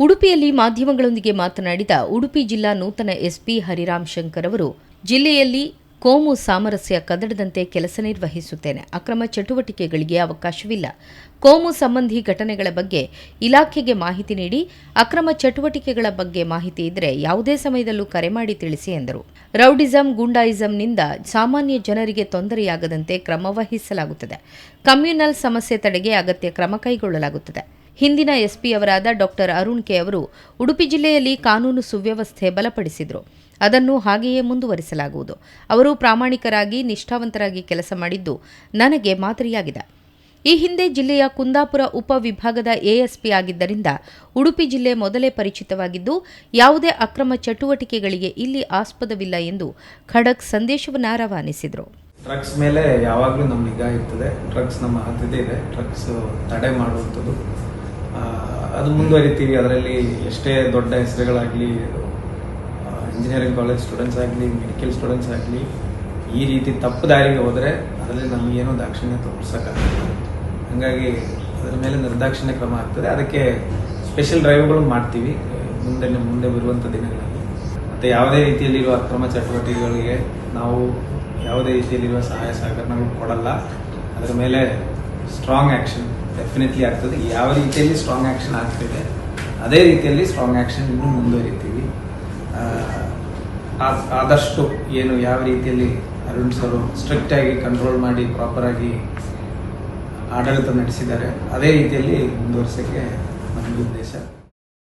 ಉಡುಪಿಯಲ್ಲಿ ಮಾಧ್ಯಮಗಳೊಂದಿಗೆ ಮಾತನಾಡಿದ ಉಡುಪಿ ಜಿಲ್ಲಾ ನೂತನ ಎಸ್ಪಿ ಹರಿರಾಮ್ ಶಂಕರ್ ಅವರು, ಜಿಲ್ಲೆಯಲ್ಲಿ ಕೋಮು ಸಾಮರಸ್ಯ ಕದಡದಂತೆ ಕೆಲಸ ನಿರ್ವಹಿಸುತ್ತೇನೆ. ಅಕ್ರಮ ಚಟುವಟಿಕೆಗಳಿಗೆ ಅವಕಾಶವಿಲ್ಲ. ಕೋಮು ಸಂಬಂಧಿ ಘಟನೆಗಳ ಬಗ್ಗೆ ಇಲಾಖೆಗೆ ಮಾಹಿತಿ ನೀಡಿ, ಅಕ್ರಮ ಚಟುವಟಿಕೆಗಳ ಬಗ್ಗೆ ಮಾಹಿತಿ ಇದ್ದರೆ ಯಾವುದೇ ಸಮಯದಲ್ಲೂ ಕರೆ ಮಾಡಿ ತಿಳಿಸಿ ಎಂದರು. ರೌಡಿಸಂ, ಗೂಂಡಾಯಿಸಂನಿಂದ ಸಾಮಾನ್ಯ ಜನರಿಗೆ ತೊಂದರೆಯಾಗದಂತೆ ಕ್ರಮ ವಹಿಸಲಾಗುತ್ತದೆ. ಕಮ್ಯುನಲ್ ಸಮಸ್ಯೆ ತಡೆಗೆ ಅಗತ್ಯ ಕ್ರಮ ಕೈಗೊಳ್ಳಲಾಗುತ್ತದೆ. ಹಿಂದಿನ ಎಸ್ಪಿ ಅವರಾದ ಡಾಕ್ಟರ್ ಅರುಣ್ ಕೆ ಅವರು ಉಡುಪಿ ಜಿಲ್ಲೆಯಲ್ಲಿ ಕಾನೂನು ಸುವ್ಯವಸ್ಥೆ ಬಲಪಡಿಸಿದರು. ಅದನ್ನು ಹಾಗೆಯೇ ಮುಂದುವರಿಸಲಾಗುವುದು. ಅವರು ಪ್ರಾಮಾಣಿಕರಾಗಿ, ನಿಷ್ಠಾವಂತರಾಗಿ ಕೆಲಸ ಮಾಡಿದ್ದು ನನಗೆ ಮಾದರಿಯಾಗಿದೆ. ಈ ಹಿಂದೆ ಜಿಲ್ಲೆಯ ಕುಂದಾಪುರ ಉಪವಿಭಾಗದ ಎಎಸ್ಪಿ ಆಗಿದ್ದರಿಂದ ಉಡುಪಿ ಜಿಲ್ಲೆ ಮೊದಲೇ ಪರಿಚಿತವಾಗಿದ್ದು, ಯಾವುದೇ ಅಕ್ರಮ ಚಟುವಟಿಕೆಗಳಿಗೆ ಇಲ್ಲಿ ಆಸ್ಪದವಿಲ್ಲ ಎಂದು ಖಡಕ್ ಸಂದೇಶವನ್ನು ರವಾನಿಸಿದರು. ಡ್ರಗ್ಸ್ ಮೇಲೆ ಯಾವಾಗಲೂ ನಮ್ಮ ನಿಗಾ ಇರ್ತದೆ. ಡ್ರಗ್ಸ್ ನಮ್ಮ ಹತ್ತಿದೆ ಇದೆ. ಡ್ರಗ್ಸ್ ತಡೆ ಮಾಡುವಂಥದ್ದು. ಅದು ಮುಂದುವರಿತೀವಿ. ಅದರಲ್ಲಿ ಎಷ್ಟೇ ದೊಡ್ಡ ಹೆಸರುಗಳಾಗಲಿ ಇಂಜಿನಿಯರಿಂಗ್ ಕಾಲೇಜ್ ಸ್ಟೂಡೆಂಟ್ಸ್ ಆಗಲಿ ಮೆಡಿಕಲ್ ಸ್ಟೂಡೆಂಟ್ಸ್ ಆಗಲಿ, ಈ ರೀತಿ ತಪ್ಪು ದಾರಿಗೆ ಹೋದರೆ ಅದರಲ್ಲಿ ನಮಗೇನೋ ದಾಕ್ಷಿಣ್ಯ ತೋರಿಸೋಕ್ಕಾಗಲ್ಲ. ಹಾಗಾಗಿ ಅದರ ಮೇಲೆ ನಿರ್ದಾಕ್ಷಿಣ್ಯ ಕ್ರಮ ಆಗ್ತದೆ. ಅದಕ್ಕೆ ಸ್ಪೆಷಲ್ ಡ್ರೈವ್ಗಳು ಮಾಡ್ತೀವಿ, ಮುಂದೆ ಮುಂದೆ ಬರುವಂಥ ದಿನಗಳಲ್ಲಿ. ಮತ್ತು ಯಾವುದೇ ರೀತಿಯಲ್ಲಿರುವ ಅಕ್ರಮ ಚಟುವಟಿಕೆಗಳಿಗೆ ನಾವು ಯಾವುದೇ ರೀತಿಯಲ್ಲಿರುವ ಸಹಾಯ ಸಹಕಾರಗಳು ಕೊಡಲ್ಲ. ಅದರ ಮೇಲೆ ಸ್ಟ್ರಾಂಗ್ ಆ್ಯಕ್ಷನ್ ಡೆಫಿನೆಟ್ಲಿ ಆಗ್ತದೆ. ಯಾವ ರೀತಿಯಲ್ಲಿ ಸ್ಟ್ರಾಂಗ್ ಆ್ಯಕ್ಷನ್ ಆಗ್ತಿದೆ, ಅದೇ ರೀತಿಯಲ್ಲಿ ಸ್ಟ್ರಾಂಗ್ ಆ್ಯಕ್ಷನ್ ಇನ್ನೂ ಮುಂದುವರಿತೀವಿ. ಆದಷ್ಟು ಏನು ಯಾವ ರೀತಿಯಲ್ಲಿ ಅರುಣ್ ಸರ್ ಸ್ಟ್ರಿಕ್ಟಾಗಿ ಕಂಟ್ರೋಲ್ ಮಾಡಿ ಪ್ರಾಪರಾಗಿ ಆಡಳಿತ ನಡೆಸಿದ್ದಾರೆ, ಅದೇ ರೀತಿಯಲ್ಲಿ ಮುಂದುವರಿಸೋಕ್ಕೆ ನಮ್ಮದು ಉದ್ದೇಶ.